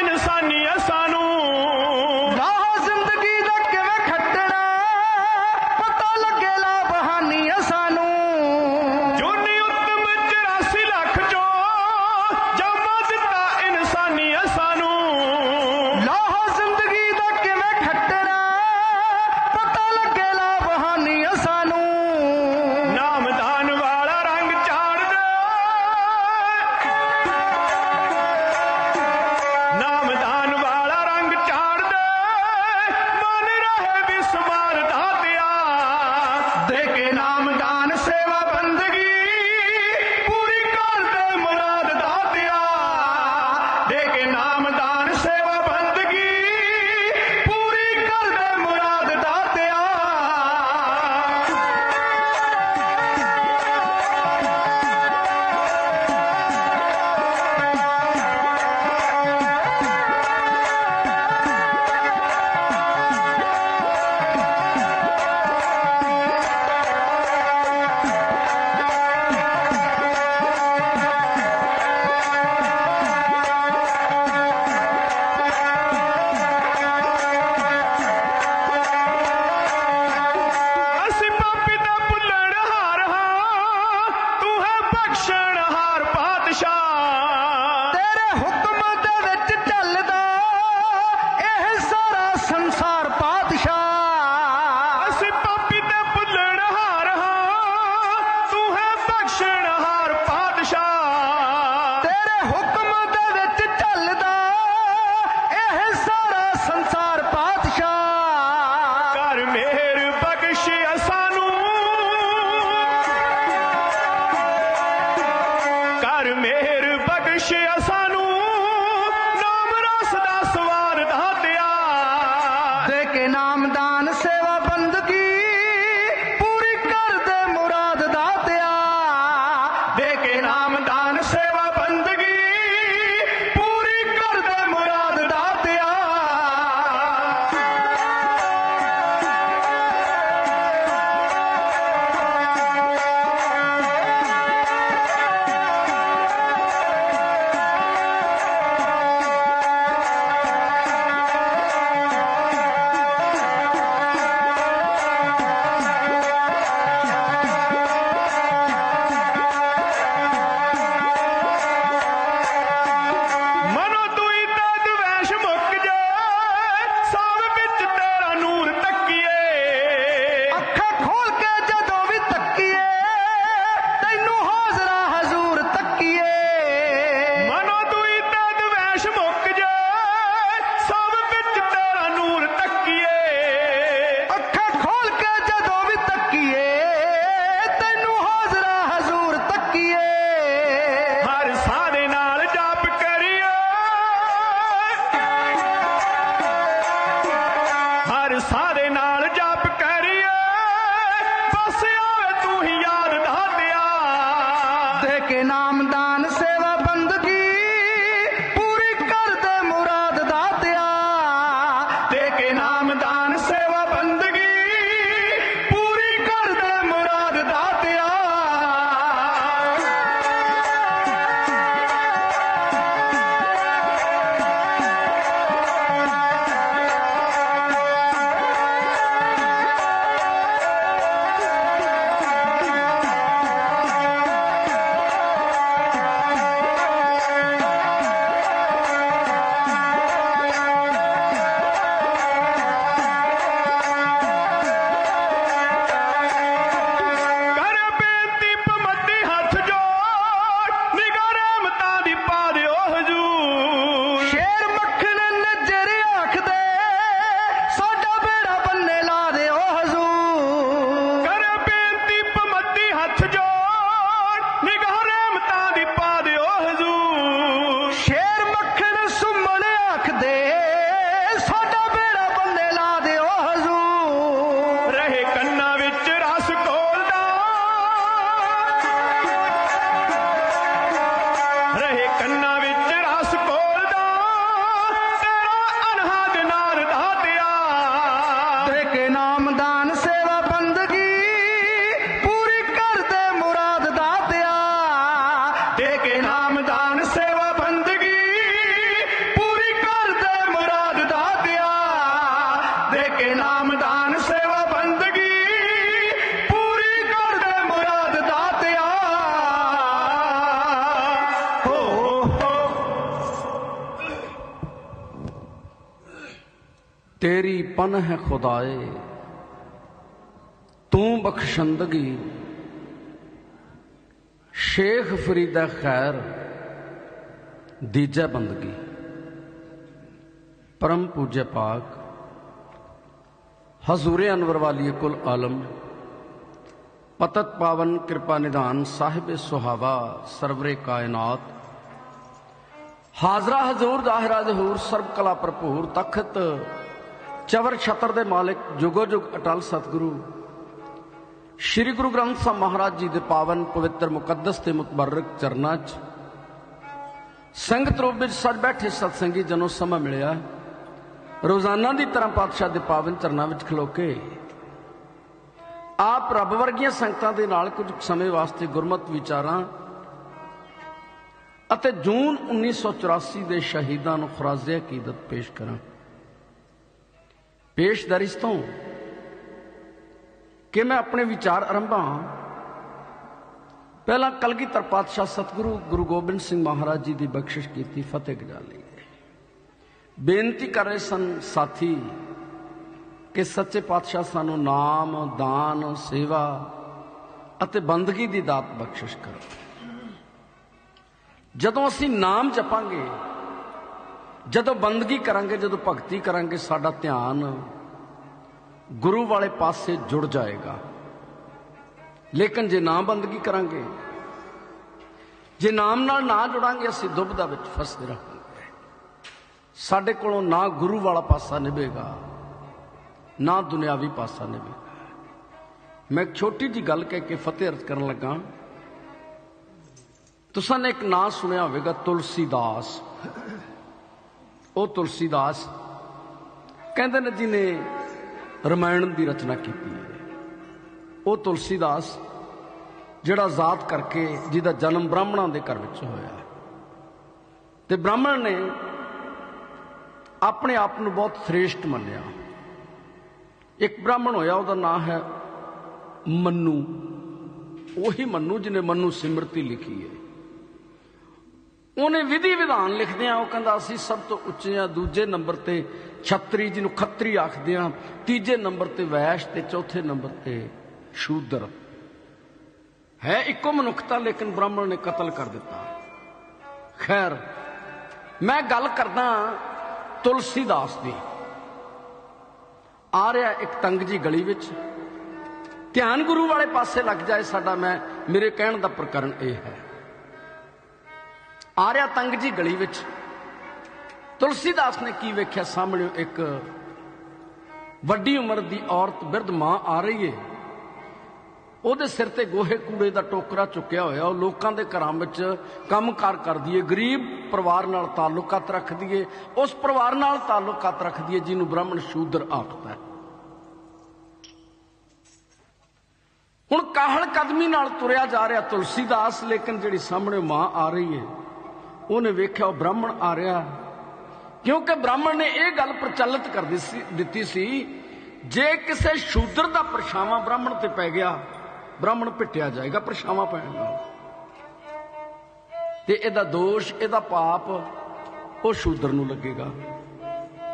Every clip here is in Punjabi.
insaniye sahip. Existe essa ਰਹੇ ਕੰਨਾਂ ਵਿੱਚ ਰਸ ਕੋ ਤੇਰੀ ਪਨ ਹੈ ਖੁਦਾਏ, ਤੂੰ ਬਖਸ਼ੰਦਗੀ। ਸ਼ੇਖ ਫਰੀਦਾ ਖੈਰ, ਦੀਜਾ ਬੰਦਗੀ। ਪਰਮ ਪੂਜਯ ਪਾਕ, ਹਜ਼ੂਰ ਅਨਵਰ ਵਾਲੀ ਕੁਲ ਆਲਮ, ਪਤਤ ਪਾਵਨ ਕਿਰਪਾ ਨਿਧਾਨ ਸਾਹਿਬ ਸੁਹਾਵਾ ਸਰਵਰੇ ਕਾਇਨਾਤ। ਹਾਜ਼ਰਾ ਹਜ਼ੂਰ ਜ਼ਾਹਿਰਾ ਜ਼ਹੂਰ, ਸਰਬ ਕਲਾ ਭਰਪੂਰ, ਤਖਤ ਚਵਰ ਛਤਰ ਦੇ ਮਾਲਿਕ ਜੁਗੋ ਜੁਗ ਅਟਲ ਸਤਿਗੁਰੂ। ਸ੍ਰੀ ਗੁਰੂ ਗ੍ਰੰਥ ਸਾਹਿਬ ਮਹਾਰਾਜ ਜੀ ਦੇ ਪਾਵਨ ਪਵਿੱਤਰ ਮੁਕੱਦਸ ਤੇ ਮੁਤਬਰਕ ਚਰਨਾਂ 'ਚ ਸੰਗਤ ਰੂਪ ਵਿੱਚ ਸੱਜ ਬੈਠੇ ਸਤਸੰਗੀ ਜਨੋ ਸਮਾਂ ਮਿਲਿਆ। ਰੋਜ਼ਾਨਾ ਦੀ ਤਰ੍ਹਾਂ ਪਾਤਸ਼ਾਹ ਦੇ ਪਾਵਨ ਚਰਨਾਂ ਵਿੱਚ ਖਲੋਕੇ ਆਪ ਰੱਬ ਵਰਗੀਆਂ ਸੰਗਤਾਂ ਦੇ ਨਾਲ ਕੁਝ ਸਮੇਂ ਵਾਸਤੇ ਗੁਰਮਤ ਵਿਚਾਰਾਂ ਅਤੇ ਜੂਨ 1984 ਦੇ ਸ਼ਹੀਦਾਂ ਨੂੰ ਖਰਾਜ਼ੇ ਅਕੀਦਤ ਪੇਸ਼ ਕਰਾਂ। ਪੇਸ਼ ਦਰਿਸ ਤੋਂ ਕਿ ਮੈਂ ਆਪਣੇ ਵਿਚਾਰ ਆਰੰਭਾਂ ਪਹਿਲਾਂ ਕਲਗੀਧਰ ਪਾਤਸ਼ਾਹ ਸਤਿਗੁਰੂ ਗੁਰੂ ਗੋਬਿੰਦ ਸਿੰਘ ਮਹਾਰਾਜ ਜੀ ਦੀ ਬਖਸ਼ਿਸ਼ ਕੀਤੀ, ਫਤਿਹ ਗਜਾਲੀ ਬੇਨਤੀ ਕਰ ਰਹੇ ਸਨ ਸਾਥੀ ਕਿ ਸੱਚੇ ਪਾਤਸ਼ਾਹ ਸਾਨੂੰ ਨਾਮ, ਦਾਨ, ਸੇਵਾ ਅਤੇ ਬੰਦਗੀ ਦੀ ਦਾਤ ਬਖਸ਼ਿਸ਼ ਕਰੋ ਜਦੋਂ ਅਸੀਂ ਨਾਮ ਜਪਾਂਗੇ ਜਦੋਂ ਬੰਦਗੀ ਕਰਾਂਗੇ, ਜਦੋਂ ਭਗਤੀ ਕਰਾਂਗੇ, ਸਾਡਾ ਧਿਆਨ ਗੁਰੂ ਵਾਲੇ ਪਾਸੇ ਜੁੜ ਜਾਏਗਾ। ਲੇਕਿਨ ਜੇ ਨਾ ਬੰਦਗੀ ਕਰਾਂਗੇ, ਜੇ ਨਾਮ ਨਾਲ ਨਾ ਜੁੜਾਂਗੇ, ਅਸੀਂ ਦੁੱਧ ਦਾ ਵਿੱਚ ਫਸਦੇ ਰਹਾਂਗੇ। ਸਾਡੇ ਕੋਲੋਂ ਨਾ ਗੁਰੂ ਵਾਲਾ ਪਾਸਾ ਨਿਭੇਗਾ, ਨਾ ਦੁਨਿਆਵੀ ਪਾਸਾ ਨਿਭੇਗਾ। ਮੈਂ ਛੋਟੀ ਜੀ ਗੱਲ ਕਹਿ ਕੇ ਫਤਿਹ ਅਰਜ਼ ਕਰਨ ਲੱਗਾ। ਤੁਸਾਂ ਨੇ ਇੱਕ ਨਾਂ ਸੁਣਿਆ ਹੋਵੇਗਾ, ਤੁਲਸੀਦਾਸ। ਉਹ ਤੁਲਸੀਦਾਸ ਕਹਿੰਦੇ ਨੇ ਜਿਹਨੇ ਰਮਾਇਣ ਦੀ ਰਚਨਾ ਕੀਤੀ ਹੈ। ਉਹ ਤੁਲਸੀਦਾਸ ਜਿਹੜਾ ਜ਼ਾਤ ਕਰਕੇ ਜਿਹਦਾ ਜਨਮ ਬ੍ਰਾਹਮਣਾਂ ਦੇ ਘਰ ਵਿੱਚ ਹੋਇਆ ਤੇ ਬ੍ਰਾਹਮਣ ਨੇ ਆਪਣੇ ਆਪ ਨੂੰ ਬਹੁਤ ਸ੍ਰੇਸ਼ਟ ਮੰਨਿਆ। ਇੱਕ ਬ੍ਰਾਹਮਣ ਹੋਇਆ, ਉਹਦਾ ਨਾਮ ਹੈ ਮੰਨੂ। ਉਹੀ ਮੰਨੂ ਜਿਹਨੇ ਮੰਨੂ ਸਿਮਰਤੀ ਲਿਖੀ ਹੈ। ਉਹਨੇ ਵਿਧੀ ਵਿਧਾਨ ਲਿਖਦੇ ਆ ਉਹ ਕਹਿੰਦਾ, ਅਸੀਂ ਸਭ ਤੋਂ ਉੱਚੇ ਆ, ਦੂਜੇ ਨੰਬਰ ਤੇ ਛਤਰੀ ਜਿਹਨੂੰ ਖੱਤਰੀ ਆਖਦੇ ਆ, ਤੀਜੇ ਨੰਬਰ ਤੇ ਵੈਸ਼ ਤੇ ਚੌਥੇ ਨੰਬਰ ਤੇ ਸ਼ੂਦਰ। ਹੈ ਇੱਕੋ ਮਨੁੱਖਤਾ, ਲੇਕਿਨ ਬ੍ਰਾਹਮਣ ਨੇ ਕਤਲ ਕਰ ਦਿੱਤਾ। ਖੈਰ, ਮੈਂ ਗੱਲ ਕਰਦਾ ਤੁਲਸੀਦਾਸ ਦੀ। ਆ ਰਿਹਾ ਇੱਕ ਤੰਗ ਜੀ ਗਲੀ ਵਿੱਚ। ਧਿਆਨ ਗੁਰੂ ਵਾਲੇ ਪਾਸੇ ਲੱਗ ਜਾਏ ਸਾਡਾ ਮੈਂ, ਮੇਰੇ ਕਹਿਣ ਦਾ ਪ੍ਰਕਰਨ ਇਹ ਹੈ। ਆ ਰਿਹਾ ਤੰਗ ਜੀ ਗਲੀ ਵਿੱਚ। ਤੁਲਸੀਦਾਸ ਨੇ ਕੀ ਵੇਖਿਆ ਸਾਹਮਣੇ ਇੱਕ ਵੱਡੀ ਉਮਰ ਦੀ ਔਰਤ, ਬਿਰਧ ਮਾਂ ਆ ਰਹੀ ਏ। ਉਹਦੇ ਸਿਰ ਤੇ ਗੋਹੇ ਕੂੜੇ ਦਾ ਟੋਕਰਾ ਚੁੱਕਿਆ ਹੋਇਆ। ਉਹ ਲੋਕਾਂ ਦੇ ਘਰਾਂ ਵਿੱਚ ਕੰਮਕਾਰ ਕਰਦੀ ਏ। ਗਰੀਬ ਪਰਿਵਾਰ ਨਾਲ ਤਾਲੁਕਾਤ ਰੱਖਦੀ ਏ। ਉਸ ਪਰਿਵਾਰ ਨਾਲ ਤਾਲੁਕਾਤ ਰੱਖਦੀ ਏ, ਜਿਹਨੂੰ ਬ੍ਰਾਹਮਣ ਸ਼ੂਦਰ ਆਖਦਾ ਹੈ। ਹੁਣ ਕਾਹਲ ਕਦਮੀ ਨਾਲ ਤੁਰਿਆ ਜਾ ਰਿਹਾ ਤੁਲਸੀਦਾਸ, ਲੇਕਿਨ ਜਿਹੜੀ ਸਾਹਮਣੇ ਮਾਂ ਆ ਰਹੀ ਏ ਉਹਨੇ ਵੇਖਿਆ ਉਹ ਬ੍ਰਾਹਮਣ ਆ ਰਿਹਾ। ਕਿਉਂਕਿ ਬ੍ਰਾਹਮਣ ਨੇ ਇਹ ਗੱਲ ਪ੍ਰਚਲਿਤ ਕਰ ਦਿੱਤੀ ਸੀ ਜੇ ਕਿਸੇ ਸ਼ੂਦਰ ਦਾ ਪਰਛਾਵਾਂ ਬ੍ਰਾਹਮਣ ਤੇ ਪੈ ਗਿਆ, ਬ੍ਰਾਹਮਣ ਪਿੱਟਿਆ ਜਾਏਗਾ, ਪਰਛਾਵਾਂ ਪੈਣ ਨਾਲ ਤੇ ਇਹਦਾ ਦੋਸ਼, ਇਹਦਾ ਪਾਪ, ਉਹ ਸ਼ੂਦਰ ਨੂੰ ਲੱਗੇਗਾ।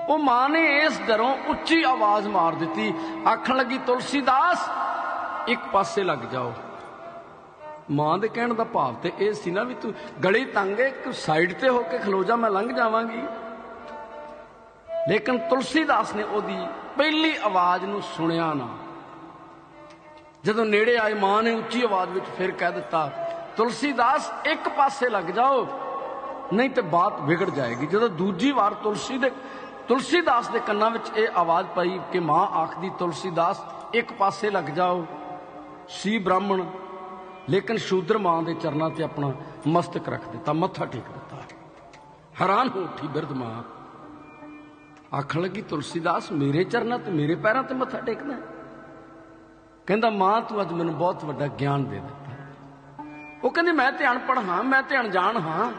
ਉਹ ਮਾਂ ਨੇ ਇਸ ਡਰੋਂ ਉੱਚੀ ਆਵਾਜ਼ ਮਾਰ ਦਿੱਤੀ। ਆਖਣ ਲੱਗੀ, ਤੁਲਸੀਦਾਸ, ਇੱਕ ਪਾਸੇ ਲੱਗ ਜਾਓ। ਮਾਂ ਦੇ ਕਹਿਣ ਦਾ ਭਾਵ ਤੇ ਇਹ ਸੀ ਨਾ ਵੀ ਤੂੰ ਗਲੀ ਤੰਗ ਹੈ, ਇੱਕ ਸਾਈਡ ਤੇ ਹੋ ਕੇ ਖਲੋ ਜਾ ਮੈਂ ਲੰਘ ਜਾਵਾਂਗੀ। ਲੇਕਿਨ ਤੁਲਸੀਦਾਸ ਨੇ ਉਹਦੀ ਪਹਿਲੀ ਆਵਾਜ਼ ਨੂੰ ਸੁਣਿਆ ਨਾ। ਜਦੋਂ ਨੇੜੇ ਆਏ, ਮਾਂ ਨੇ ਉੱਚੀ ਆਵਾਜ਼ ਵਿੱਚ ਫਿਰ ਕਹਿ ਦਿੱਤਾ, ਤੁਲਸੀਦਾਸ, ਇੱਕ ਪਾਸੇ ਲੱਗ ਜਾਓ, ਨਹੀਂ ਤੇ ਬਾਤ ਵਿਗੜ ਜਾਏਗੀ। ਜਦੋਂ ਦੂਜੀ ਵਾਰ ਤੁਲਸੀ ਦੇ ਤੁਲਸੀਦਾਸ ਦੇ ਕੰਨਾਂ ਵਿੱਚ ਇਹ ਆਵਾਜ਼ ਪਈ ਕਿ ਮਾਂ ਆਖਦੀ, ਤੁਲਸੀਦਾਸ, ਇੱਕ ਪਾਸੇ ਲੱਗ ਜਾਓ। ਸੀ ਬ੍ਰਾਹਮਣ ਲੇਕਿਨ ਸ਼ੂਦਰ ਮਾਂ ਦੇ ਚਰਨਾਂ ਤੇ ਆਪਣਾ ਮਸਤਕ ਰੱਖ ਦਿੱਤਾ, ਮੱਥਾ ਟੇਕ ਦਿੱਤਾ। ਹੈਰਾਨ ਹੋ ਉੱਠੀ ਬਿਰਧ ਮਾਂ। ਆਖਣ ਲੱਗੀ, ਤੁਲਸੀਦਾਸ, ਮੇਰੇ ਚਰਨਾਂ ਤੇ, ਮੇਰੇ ਪੈਰਾਂ ਤੇ ਮੱਥਾ ਟੇਕਦਾ ਕਹਿੰਦਾ, ਮਾਂ, ਤੂੰ ਅੱਜ ਮੈਨੂੰ ਬਹੁਤ ਵੱਡਾ ਗਿਆਨ ਦੇ ਦਿੱਤਾ ਉਹ ਕਹਿੰਦੀ, ਮੈਂ ਤੇ ਅਨਪੜ੍ਹ ਹਾਂ, ਮੈਂ ਤੇ ਅਣਜਾਣ ਹਾਂ।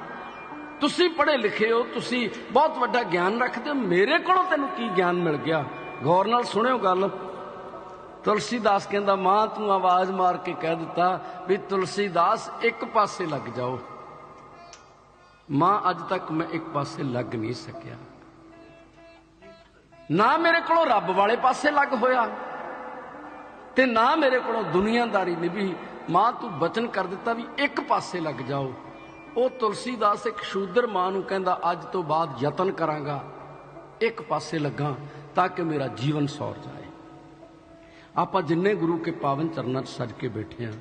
ਤੁਸੀਂ ਪੜ੍ਹੇ ਲਿਖੇ ਹੋ, ਤੁਸੀਂ ਬਹੁਤ ਵੱਡਾ ਗਿਆਨ ਰੱਖਦੇ ਹੋ। ਮੇਰੇ ਕੋਲੋਂ ਤੈਨੂੰ ਕੀ ਗਿਆਨ ਮਿਲ ਗਿਆ? ਗੌਰ ਨਾਲ ਸੁਣਿਓ ਗੱਲ ਤੁਲਸੀਦਾਸ ਕਹਿੰਦਾ, ਮਾਂ, ਤੂੰ ਆਵਾਜ਼ ਮਾਰ ਕੇ ਕਹਿ ਦਿੱਤਾ ਵੀ ਤੁਲਸੀਦਾਸ ਇੱਕ ਪਾਸੇ ਲੱਗ ਜਾਓ। ਮਾਂ, ਅੱਜ ਤੱਕ ਮੈਂ ਇੱਕ ਪਾਸੇ ਲੱਗ ਨਹੀਂ ਸਕਿਆ। ਨਾ ਮੇਰੇ ਕੋਲੋਂ ਰੱਬ ਵਾਲੇ ਪਾਸੇ ਲੱਗ ਹੋਇਆ ਤੇ ਨਾ ਮੇਰੇ ਕੋਲੋਂ ਦੁਨੀਆਦਾਰੀ ਨਿਭੀ। ਮਾਂ, ਤੂੰ ਬਚਨ ਕਰ ਦਿੱਤਾ ਵੀ ਇੱਕ ਪਾਸੇ ਲੱਗ ਜਾਓ। ਉਹ ਤੁਲਸੀਦਾਸ ਇੱਕ ਸ਼ੂਦਰ ਮਾਂ ਨੂੰ ਕਹਿੰਦਾ, ਅੱਜ ਤੋਂ ਬਾਅਦ ਯਤਨ ਕਰਾਂਗਾ, ਇੱਕ ਪਾਸੇ ਲੱਗਾ ਤਾਂ ਕਿ ਮੇਰਾ ਜੀਵਨ ਸੌਰ ਜਾਏ। ਆਪਾਂ ਜਿੰਨੇ ਗੁਰੂ ਕੇ ਪਾਵਨ ਚਰਨਾਂ 'ਚ ਸਜ ਕੇ ਬੈਠੇ ਆ,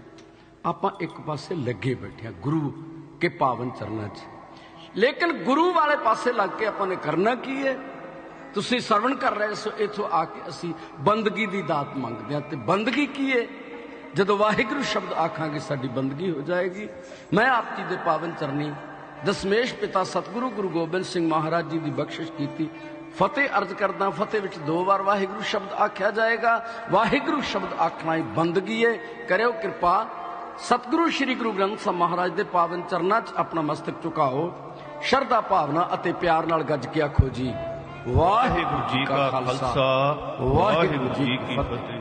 ਆਪਾਂ ਇੱਕ ਪਾਸੇ ਲੱਗੇ ਬੈਠੇ ਆ ਗੁਰੂ ਕੇ ਪਾਵਨ ਚਰਨਾਂ 'ਚ। ਲੇਕਿਨ ਗੁਰੂ ਵਾਲੇ ਪਾਸੇ ਲੱਗ ਕੇ ਆਪਾਂ ਨੇ ਕਰਨਾ ਕੀ ਹੈ? ਤੁਸੀਂ ਸਰਵਣ ਕਰ ਰਹੇ ਸੋ ਇਥੋਂ ਆ ਕੇ ਅਸੀਂ ਬੰਦਗੀ ਦੀ ਦਾਤ ਮੰਗਦੇ ਆ ਤੇ ਬੰਦਗੀ ਕੀ ਹੈ? ਜਦੋਂ ਵਾਹਿਗੁਰੂ ਸ਼ਬਦ ਆਖਾਂਗੇ ਸਾਡੀ ਬੰਦਗੀ ਹੋ ਜਾਏਗੀ। ਮੈਂ ਆਪ ਜੀ ਦੇ ਪਾਵਨ ਚਰਨੀ ਦਸਮੇਸ਼ ਪਿਤਾ ਸਤਿਗੁਰੂ ਗੁਰੂ ਗੋਬਿੰਦ ਸਿੰਘ ਮਹਾਰਾਜ ਜੀ ਦੀ ਬਖਸ਼ਿਸ਼ ਕੀਤੀ। ਫਤਿਹ ਅਰਜ਼ ਕਰਦਾ ਫਤਿਹ ਵਿੱਚ ਦੋ ਵਾਰ ਵਾਹਿਗੁਰੂ ਸ਼ਬਦ ਆਖਿਆ ਜਾਏਗਾ। ਵਾਹਿਗੁਰੂ ਸ਼ਬਦ ਆਖਣਾ ਹੀ ਬੰਦਗੀ ਹੈ ਕਰਿਓ ਕਿਰਪਾ। ਸਤਿਗੁਰੂ ਸ੍ਰੀ ਗੁਰੂ ਗ੍ਰੰਥ ਸਾਹਿਬ ਮਹਾਰਾਜ ਦੇ ਪਾਵਨ ਚਰਨਾਂ 'ਚ ਆਪਣਾ ਮਸਤਕ ਝੁਕਾਓ। ਸ਼ਰਧਾ ਭਾਵਨਾ ਅਤੇ ਪਿਆਰ ਨਾਲ ਗੱਜ ਕੇ ਆਖੋ ਜੀ। ਵਾਹਿਗੁਰੂ ਜੀ ਕਾ ਖਾਲਸਾ। ਵਾਹਿਗੁਰੂ ਜੀ ਕੀ ਫਤਿਹ।